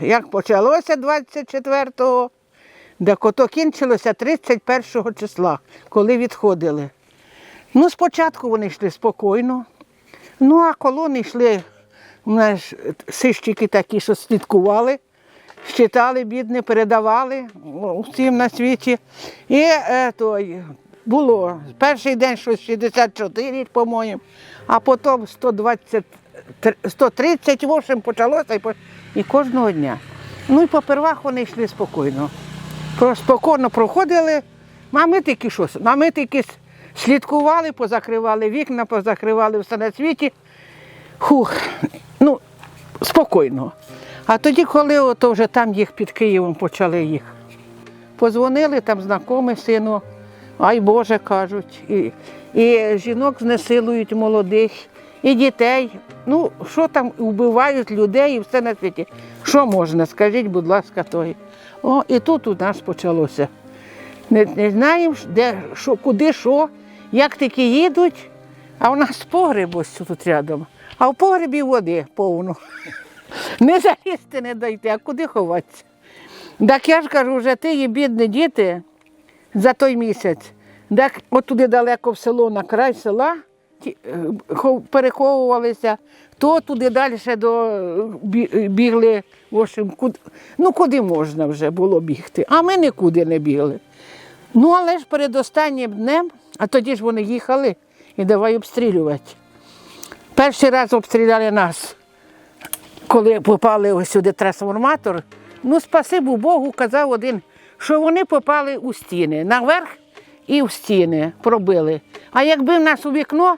Як почалося 24-го, так ото кінчилося 31 числа, коли відходили. Ну, спочатку вони йшли спокійно, ну а колони йшли, у нас сищики такі, що слідкували, щитали, бідні, передавали всім на світі. І е, той, було перший день щось 64, по-моєму, а потім 120, 130, в общем, почалося і, кожного дня. Ну і попервах вони йшли спокійно. Спокійно проходили, а ми тільки що, а ми тільки слідкували, позакривали вікна, позакривали все на світі. Хух, ну, спокійно. А тоді, коли ото вже там їх під Києвом почали їх. Позвонили там знайомі сину, ай Боже кажуть, і, і жінок знесилують молодих, і дітей. Ну, що там вбивають людей і все на світі. Що можна, скажіть, будь ласка, той. О, і тут у нас почалося. Не, не знаємо, де, що, куди, що, як таки їдуть, а у нас погреб ось тут рядом, а в погребі води повно. Не залізти не дойти, а куди ховатися? Так я ж кажу, вже ті є бідні діти за той місяць. Так от туди далеко в село, на край села, переховувалися, то туди далі до е, бі- е, бігли, в ну куди можна вже було бігти, а ми нікуди не бігли. Ну, але ж перед останнім днем, а тоді ж вони їхали і давай обстрілювати. Перший раз обстріляли нас коли попали ось сюди трансформатор, ну спасибо Богу, казав один, що вони попали у стіни, наверх і в стіни пробили. А якби в нас у вікно,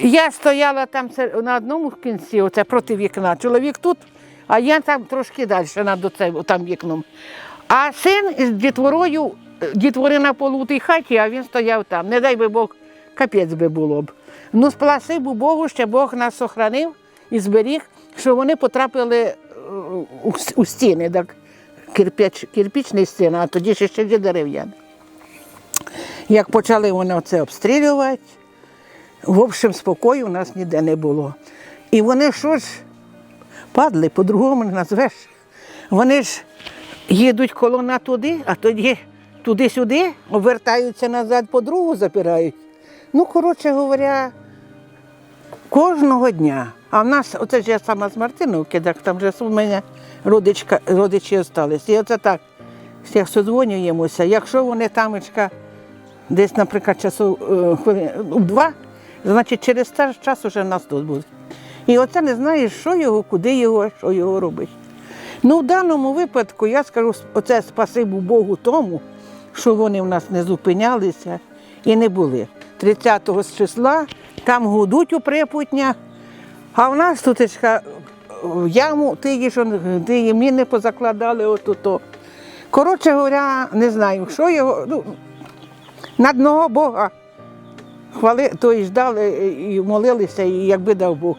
я стояла там на одному кінці, оце проти вікна, чоловік тут, а я там трошки далі над там вікном. А син з дітворою, дітвори на полу тій хаті, а він стояв там. Не дай би Бог, капець би було б. Ну, спасибо Богу, що Бог нас сохранив і зберіг, що вони потрапили е, у, стіни, так, кирпіч, кирпічні стіни, а тоді ще ще дерев'яні. Як почали вони оце обстрілювати, в общем, спокою у нас ніде не було. І вони що ж, падли, по-другому не назвеш. Вони ж їдуть колона туди, а тоді туди-сюди, обертаються назад, по-другу запирають. Ну, коротше говоря, кожного дня. А в нас, оце ж я сама з Мартиновки, так там вже у мене родичка, родичі залишилися. І оце так, всіх созвонюємося. Якщо вони тамочка десь, наприклад, часу е, хвилин, ну, два, значить через цей час вже нас тут буде. І оце не знаєш, що його, куди його, що його робить. Ну, в даному випадку я скажу оце спасибо Богу тому, що вони в нас не зупинялися і не були. 30-го з числа там гудуть у припутнях, а в нас тут в яму ті, що ті міни позакладали отут. Коротше говоря, не знаю, що його. Ну, на одного Бога хвали, то і ждали і молилися, і якби дав Бог,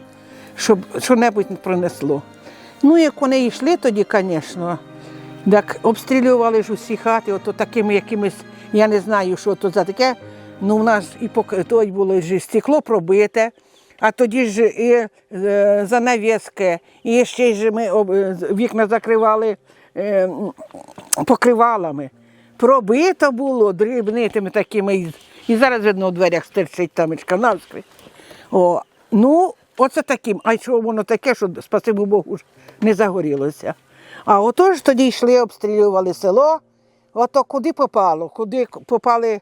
щоб що-небудь пронесло. Ну, як вони йшли тоді, звісно, так обстрілювали ж усі хати, ото такими якимись, я не знаю, що то за таке. Ну, у нас і пок- той було ж стекло пробите, а тоді ж і е, занавіски, і ще ж ми вікна закривали е, покривалами. Пробито було дрібнитими такими. і- зараз видно у дверях стерчить тамочка навскрізь. Ну, оце таким. А що воно таке, що, спасибо Богу, не загорілося. А отож тоді йшли, обстрілювали село. Ото куди попало, куди попали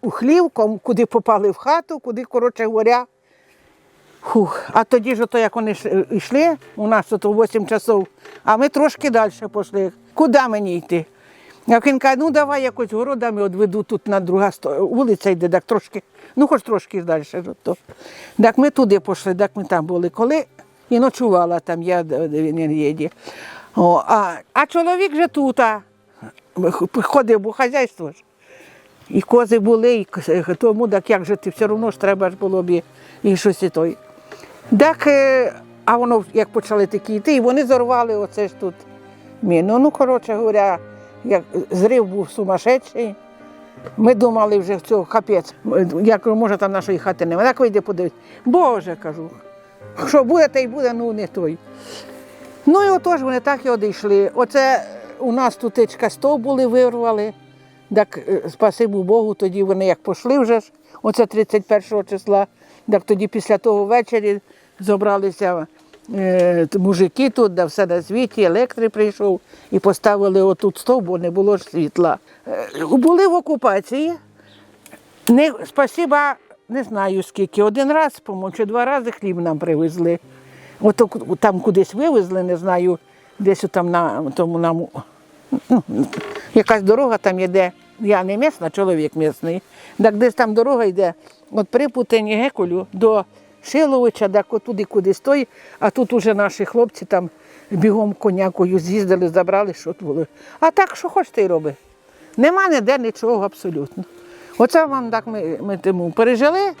у хлів, ком- куди попали в хату, куди, коротше говоря. Фух. А тоді ж, ото, як вони йшли, у нас тут 8 часов, а ми трошки далі пішли. Куди мені йти? Як він каже, ну давай якось городами одведу тут на друга вулиця йде, так трошки, ну хоч трошки далі. То. Так ми туди пішли, так ми там були. Коли і ночувала там, я де він їде. О, а, а чоловік же тут, а, ходив, бо хазяйство ж. І кози були, і тому так як же ти все одно ж треба ж було б і, і щось і той. Так, е, а воно як почали такі йти, і вони зорвали оце ж тут міну. Ну, коротше говоря, як зрив був сумасшедший. Ми думали вже цього капець. Я може там нашої хати немає. Так вийде подивись. Боже, кажу, що буде, та й буде, ну не той. Ну і отож вони так і одійшли. Оце у нас тут тичка стов були, вирвали. Так, е, спасибо Богу, тоді вони як пішли вже ж, оце 31 числа, так тоді після того ввечері зібралися мужики тут, да все на світі, електрик прийшов і поставили отут стов, бо не було ж світла. Е, були в окупації. Не, спасіба, не знаю скільки. Один раз, по-моєму, чи два рази хліб нам привезли. От там кудись вивезли, не знаю, десь там на тому нам. Ну, якась дорога там йде. Я не місна, чоловік місний. Так десь там дорога йде от при Путині Гекулю до Шиловича, так туди кудись той, а тут уже наші хлопці там бігом конякою з'їздили, забрали, що було. А так, що хочете й роби. Нема ніде нічого абсолютно. Оце вам так ми, ми тому пережили.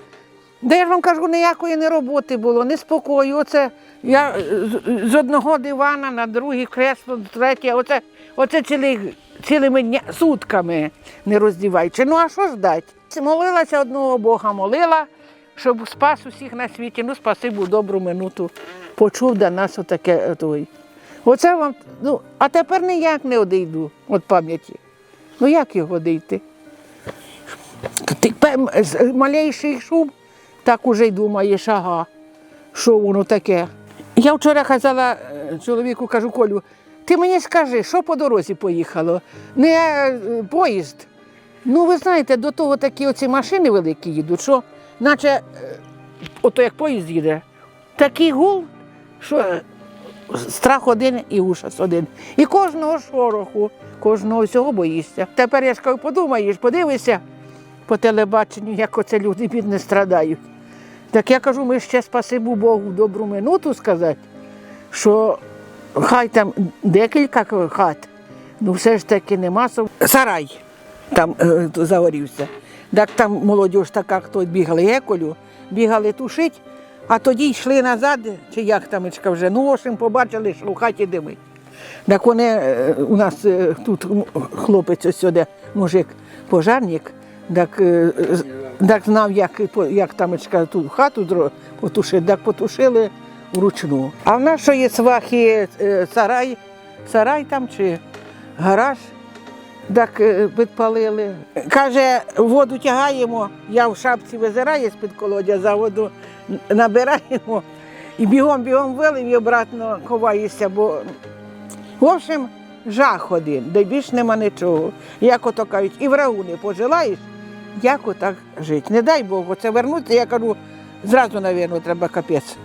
Де я ж вам кажу, ніякої не роботи було, ні спокою. Оце я е, з, з одного дивана на другий кресло, третє, оце, оце цілий, цілими дня, сутками не роздіваючи. Ну а що ж? Молилася одного Бога, молила, щоб спас усіх на світі. Ну, спасибо, добру минуту. Почув до нас отаке. е, Той. Оце вам, ну, а тепер ніяк не одійду від пам'яті. Ну як його одійти? Ти малейший шум, так уже й думаєш, ага, що воно таке. Я вчора казала е, чоловіку, кажу, Колю, ти мені скажи, що по дорозі поїхало? Не е, поїзд. Ну, ви знаєте, до того такі оці машини великі їдуть, що наче е, ото як поїзд їде, такий гул, що е, страх один і ужас один. І кожного шороху, кожного всього боїшся. Тепер я ж кажу, подумаєш, подивися по телебаченню, як оце люди бідні страдають. Так я кажу, ми ще спасибо Богу добру минуту сказати, що хай там декілька хат, ну все ж таки нема. Сарай там е, загорівся. Так там молодь така, хто бігали геколю, бігали тушить, а тоді йшли назад, чи як тамечка вже, ну, общем, побачили, що в хаті димить. Так вони е, у нас е, тут хлопець ось сюди, мужик, пожарник, так, е, так знав, як, як тамечка ту хату потушити, так потушили вручну. А в є свахи сарай, сарай там чи гараж, так е, підпалили. Каже, воду тягаємо, я в шапці визираю з-під колодязя, воду набираємо і бігом-бігом вилив і обратно ховаюся, бо в общем, жах один, де більш нема нічого. Як ото кажуть, і врагу не пожелаєш, як отак жити. Не дай Бог, це вернутися, я кажу, зразу, мабуть, треба капець.